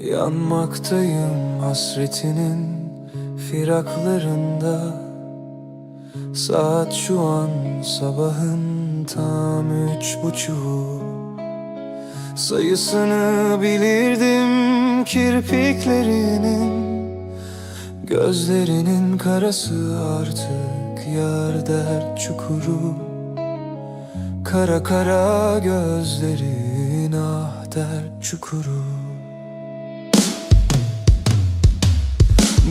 Yanmaktayım hasretinin firaklarında. Saat şu an sabahın tam üç buçuğu. Sayısını bilirdim kirpiklerinin. Gözlerinin karası artık yar dert çukuru. Kara kara gözlerin ah dert çukuru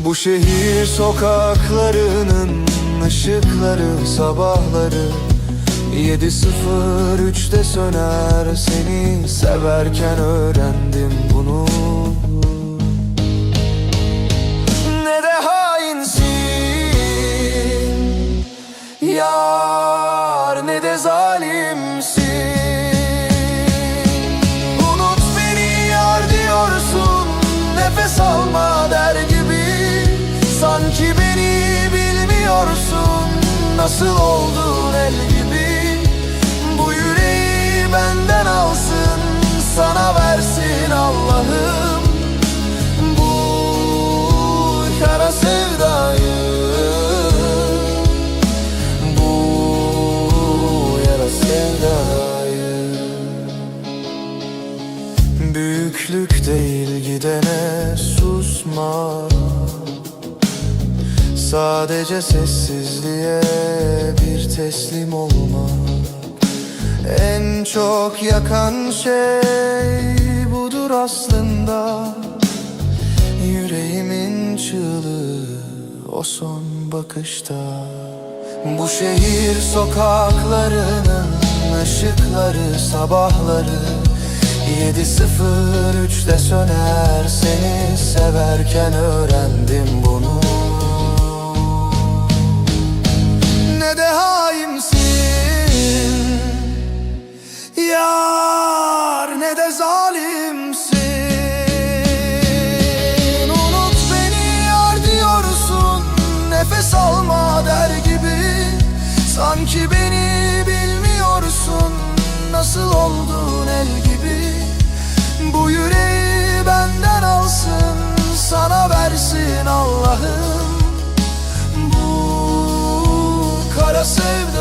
Bu şehir sokaklarının ışıkları sabahları. 7.03'te söner seni severken öğrendim bunu. Ne de hainsin Yar ne de zalimsin Nasıl oldun el gibi? Bu yüreği benden alsın Sana versin Allah'ım. Bu kara sevdayı Bu yara sevdayı. Büyüklük değil gidene susma Sadece sessizliğe bir teslim olma En çok yakan şey budur aslında. Yüreğimin çığlığı o son bakışta. Bu şehir sokaklarının ışıkları sabahları. 7.03'te söner seni severken öğrendim bunu de haimsin. Yar ne de zalimsin. Unut beni yar diyorsun Nefes alma der gibi. Sanki beni bilmiyorsun Nasıl oldun el gibi. Bu yüreği benden alsın Sana versin Allah'ım I saved